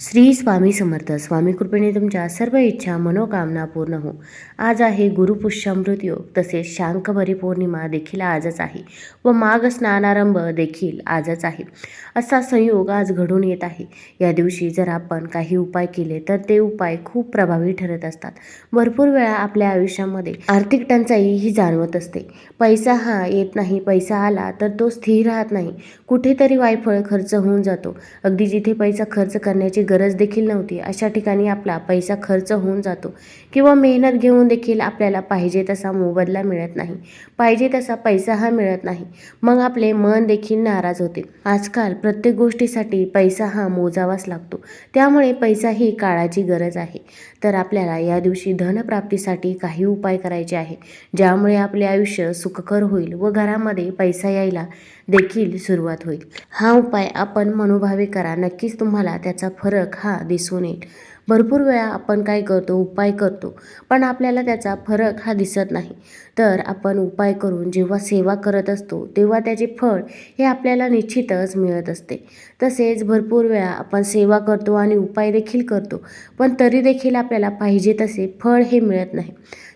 श्री स्वामी समर्थ. स्वामी कृपेने तुमच्या सर्व इच्छा मनोकामना पूर्ण हो. आज आहे गुरुपुष्यामृत योग. तसेच शांकभरी पौर्णिमा देखील आजच आहे व माघ स्नानारंभ देखील आजच आहे. असा संयोग आज घडून येत आहे. या दिवशी जर आपण काही उपाय केले तर ते उपाय खूप प्रभावी ठरत असतात. भरपूर वेळा आपल्या आयुष्यामध्ये आर्थिक टंचाई ही जाणवत असते. पैसा हा येत नाही पैसा आला तर तो स्थिर राहत नाही. कुठेतरी वायफळ खर्च होऊन जातो. अगदी जिथे पैसा खर्च करण्याची गरज देखील नव्हती. अशा ठिकाणी आपला पैसा खर्च होऊन जातो किंवा मेहनत घेऊन देखील आपल्याला पाहिजे तसा मोबदला मिळत नाही. पाहिजे तसा पैसा हा मिळत नाही. मग आपले मन देखील नाराज होते. आजकाल प्रत्येक गोष्टीसाठी पैसा हा मोजावाच लागतो. त्यामुळे पैसा ही काळाची गरज आहे. तर आपल्याला या दिवशी धनप्राप्तीसाठी काही उपाय करायचे आहे ज्यामुळे आपले आयुष्य सुखकर होईल व घरामध्ये पैसा यायला देखील सुरुवात होईल. हा उपाय आपण मनोभावे करा. नक्कीच तुम्हाला त्याचा फरक हा दिसून येईल. भरपूर वेळा आपण काय करतो? उपाय करतो. पण आपल्याला त्याचा फरक हा दिसत नाही. तर आपण उपाय करून जेव्हा सेवा करत असतो तेव्हा त्याचे फळ हे आपल्याला निश्चितच मिळत असते. तसेच भरपूर वेळा आपण सेवा करतो आणि उपाय देखील करतो. पण तरी देखील आपल्याला पाहिजे तसे फळ हे मिळत नाही.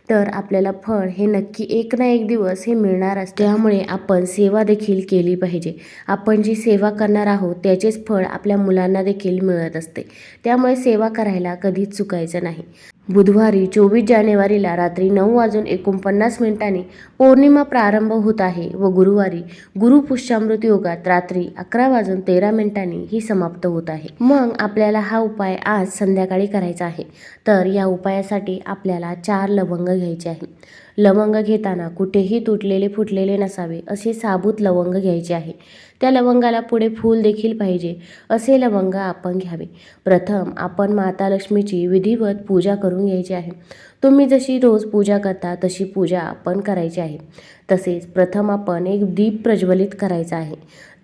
तर आपल्याला फळ हे नक्की एक ना एक दिवस हे मिळणार असते. त्यामुळे आपण सेवा देखील केली पाहिजे. आपण जी सेवा करणार आहोत त्याचेच फळ आपल्या मुलांना देखील मिळत असते. त्यामुळे सेवा करायला कधीच चुकायचं नाही. बुधवारी चोवीस जानेवारीला रात्री नऊ वाजून एकोणपन्नास मिनिटांनी पौर्णिमा प्रारंभ होत आहे व गुरुवारी गुरुपुष्यामृत योगात रात्री अकरा वाजून तेरा मिनिटांनी ही समाप्त होत आहे. मग आपल्याला हा उपाय आज संध्याकाळी करायचा आहे. तर या उपायासाठी आपल्याला चार लवंग घ्यायचे आहे लवंग घेताना कुठेही तुटलेले फुटलेले नसावे असे साबूत लवंग घ्यायचे आहे. त्या लवंगाला पुढे फूल देखील पाहिजे असे लवंग आपण घ्यावे. प्रथम आपण माता लक्ष्मीची विधिवत पूजा करून घ्यायची आहे. तुम्ही जशी रोज पूजा करता तशी पूजा आपण करायची आहे. तसेच प्रथम आपण एक दीप प्रज्वलित करायचा आहे.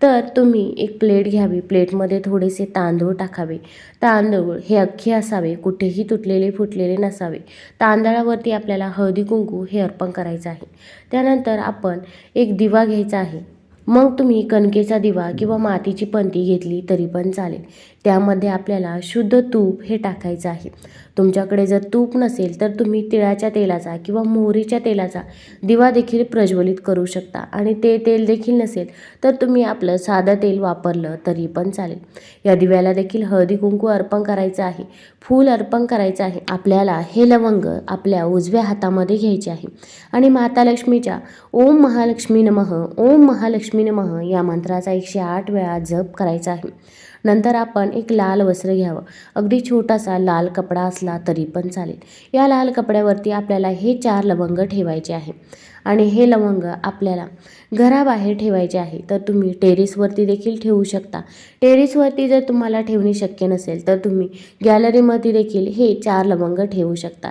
तर तुम्ही एक प्लेट घ्यावी. प्लेटमध्ये थोडेसे तांदूळ टाकावे. तांदूळ हे अख्खे असावे. कुठेही तुटलेले फुटलेले नसावे. तांदळावरती आपल्याला हळदी कुंकू हे अर्पण करायचं आहे. त्यानंतर आपण एक दिवा घ्यायचा आहे. मग तुम्ही कणकेचा दिवा किंवा मातीची पंती घेतली तरी पण चालेल. त्यामध्ये आपल्याला शुद्ध तूप हे टाकायचं आहे. तुमच्याकडे जर तूप नसेल तर तुम्ही तिळाच्या तेलाचा किंवा मोहरीच्या तेलाचा दिवा देखील प्रज्वलित करू शकता. आणि ते तेल देखील नसेल तर तुम्ही आपलं साधं तेल वापरलं तरी पण चालेल. या दिव्याला देखील हळदी कुंकू अर्पण करायचं आहे. फूल अर्पण करायचं आहे. आपल्याला हे लवंग आपल्या उजव्या हातामध्ये घ्यायचे आहे. आणि माता लक्ष्मीच्या ओम महालक्ष्मी नमः ओम महालक्ष्मी नमः या मंत्राचा एकशे आठ वेळा जप करायचा आहे. नंतर आपण एक लाल वस्त्र घ्यावं. अगदी छोटासा लाल कपडा असला तरी पण चालेल. या लाल कपड्यावरती आपल्याला हे चार लवंग ठेवायचे आहे. आणि हे लवंग आपल्याला घराबाहेर ठेवायचे आहे तर तुम्ही टेरेसवरती देखील ठेवू शकता. टेरेसवरती जर तुम्हाला ठेवणे शक्य नसेल तर तुम्ही गॅलरीमध्ये देखील हे चार लवंग ठेवू शकता.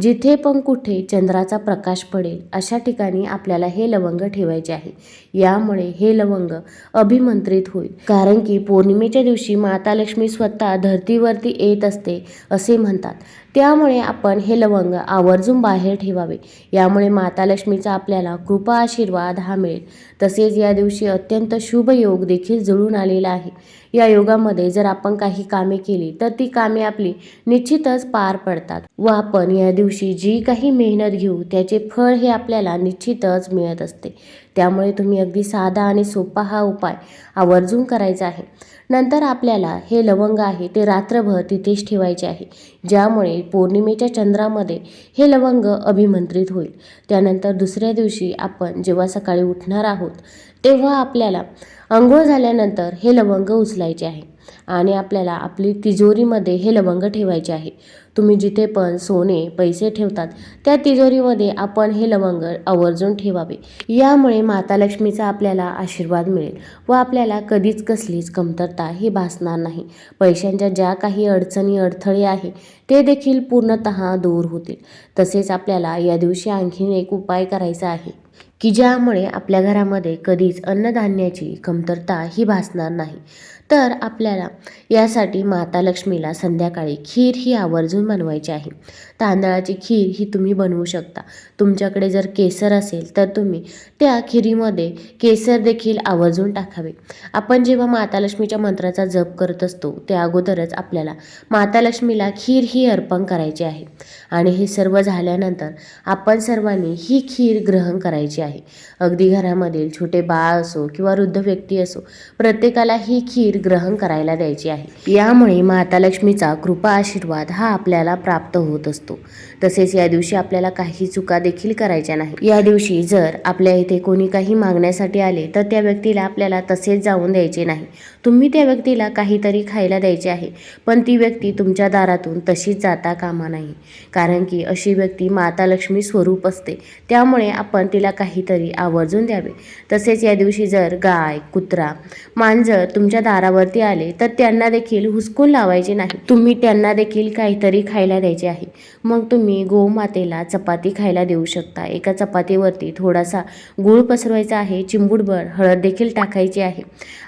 जिथे पण कुठे चंद्राचा प्रकाश पडेल अशा ठिकाणी आपल्याला हे लवंग ठेवायचे आहे. यामुळे हे लवंग अभिमंत्रित होईल. कारण की पौर्णिमेच्या दिवशी माता लक्ष्मी स्वतः धर्तीवरती येत असते असे म्हणतात. त्यामुळे आपण हे लवंग आवर्जून बाहेर ठेवावे. यामुळे माता लक्ष्मीचा आपल्याला कृपा आशीर्वाद हा मिळेल. तसेच या दिवशी अत्यंत शुभ योग देखील जुळून आलेला आहे. या योगामध्ये जर आपण काही कामे केली तर ती कामे आपली निश्चितच पार पडतात. व आपण या दिवशी जी काही मेहनत घेऊ त्याचे फळ हे आपल्याला निश्चितच मिळत असते. त्यामुळे तुम्ही अगदी साधा आणि सोपा हा उपाय आवर्जून करायचा आहे. नंतर आपल्याला हे लवंग आहे ते रात्रभर तिथेच ठेवायचे आहे. ज्यामुळे पौर्णिमेच्या चंद्रामध्ये हे लवंग अभिमंत्रित होईल. त्यानंतर दुसऱ्या दिवशी आपण जेव्हा सकाळी उठणार आहोत तेव्हा आपल्याला अंघोळ झाल्यानंतर हे लवंग उचलायचे आहे आणि आपल्याला आपली तिजोरीमध्ये हे लवंग ठेवायचे आहे. तुम्ही जिथे पण सोने पैसे ठेवतात त्या तिजोरीमध्ये आपण हे लवंग आवर्जून ठेवावे. यामुळे माता लक्ष्मीचा आपल्याला आशीर्वाद मिळेल व आपल्याला कधीच कसलीच कमतरता ही भासणार नाही. पैशांच्या ज्या काही अडचणी अडथळे आहे ते देखील पूर्णत दूर होतील. तसेच आपल्याला या दिवशी आणखीन एक उपाय करायचा आहे. की ज्यामुळे आपल्या घरामध्ये कधीच अन्नधान्याची कमतरता ही भासणार नाही. तर आपल्याला यासाठी माता लक्ष्मीला संध्याकाळी खीर ही आवर्जून बनवायची आहे. तांदळाची खीर ही तुम्ही बनवू शकता. तुमच्याकडे जर केसर असेल तर तुम्ही त्या खिरीमध्ये केसर देखील आवर्जून टाकावे. आपण जेव्हा माता लक्ष्मीच्या मंत्राचा जप करत असतो त्या अगोदरच आपल्याला माता लक्ष्मीला खीर ही अर्पण करायची आहे. आणि हे सर्व झाल्यानंतर आपण सर्वांनी ही खीर ग्रहण करायची आहे. अगदी घरामधील छोटे बाळ असो किंवा वृद्ध व्यक्ती असो प्रत्येकाला ही खीर ग्रहण करायला द्यायची आहे. यामुळे माता लक्ष्मीचा कृपा आशीर्वाद हा आपल्याला प्राप्त होत असतो. तसेच या दिवशी आपल्याला काही चुका देखील करायच्या नाही. या दिवशी जर आपल्या इथे कोणी काही मागण्यासाठी आले तर त्या व्यक्तीला आपल्याला तसेच जाऊन द्यायचे नाही. तुम्ही त्या व्यक्तीला काहीतरी खायला द्यायचे आहे पण ती व्यक्ती तुमच्या दारातून तशीच जाता कामा नाही. कारण की अशी व्यक्ती माता लक्ष्मी स्वरूप असते त्यामुळे आपण तिला काहीतरी आवर्जून द्यावे. तसेच या दिवशी जर गाय कुत्रा मांजर तुमच्या दारावरती आले तर त्यांना देखील हुसकून लावायचे नाही. तुम्ही त्यांना देखील काहीतरी खायला द्यायचे आहे. मग तुम्ही तुम्ही गोमातेला चपाती खायला देऊ शकता. एका चपातीवरती थोडासा गूळ पसरवायचा आहे चिंबूडभर हळद देखील टाकायची आहे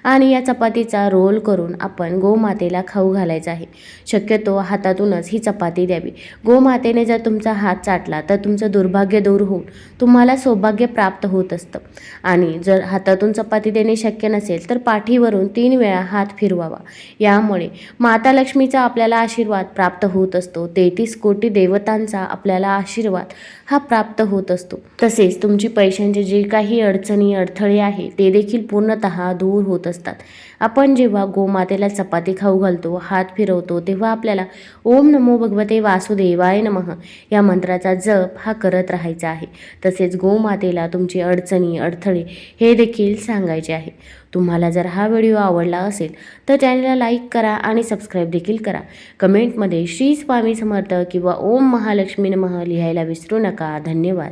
आणि या चपातीचा रोल करून आपण गोमातेला खाऊ घालायचा आहे. शक्यतो हातातूनच ही चपाती द्यावी. गोमातेने जर तुमचा हात चाटला तर तुमचं दुर्भाग्य दूर होऊन तुम्हाला सौभाग्य प्राप्त होत असतं. आणि जर हातातून चपाती देणे शक्य नसेल तर पाठीवरून तीन वेळा हात फिरवावा. यामुळे माता लक्ष्मीचा आपल्याला आशीर्वाद प्राप्त होत असतो. तेहतीस कोटी देवतांचा आपल्याला आशीर्वाद हा प्राप्त होत असतो. तसेच तुमची पैशांचे जे काही अडचणी अडथळे आहे ते देखील पूर्णतः दूर होत असतात. आपण जेव्हा गोमातेला चपाती खाऊ घालतो हात फिरवतो तेव्हा आपल्याला ओम नमो भगवते वासुदेवाय नमः या मंत्राचा जप हा करत राहायचा आहे. तसेच गोमातेला तुमची अडचणी अडथळे हे देखील सांगायचे आहे. तुम्हाला जर हा व्हिडिओ आवडला असेल तर चॅनलला लाईक करा आणि सबस्क्राईब देखील करा. कमेंटमध्ये श्री स्वामी समर्थ किंवा ओम महालक्ष्मी नमः लिहायला विसरू नका. धन्यवाद.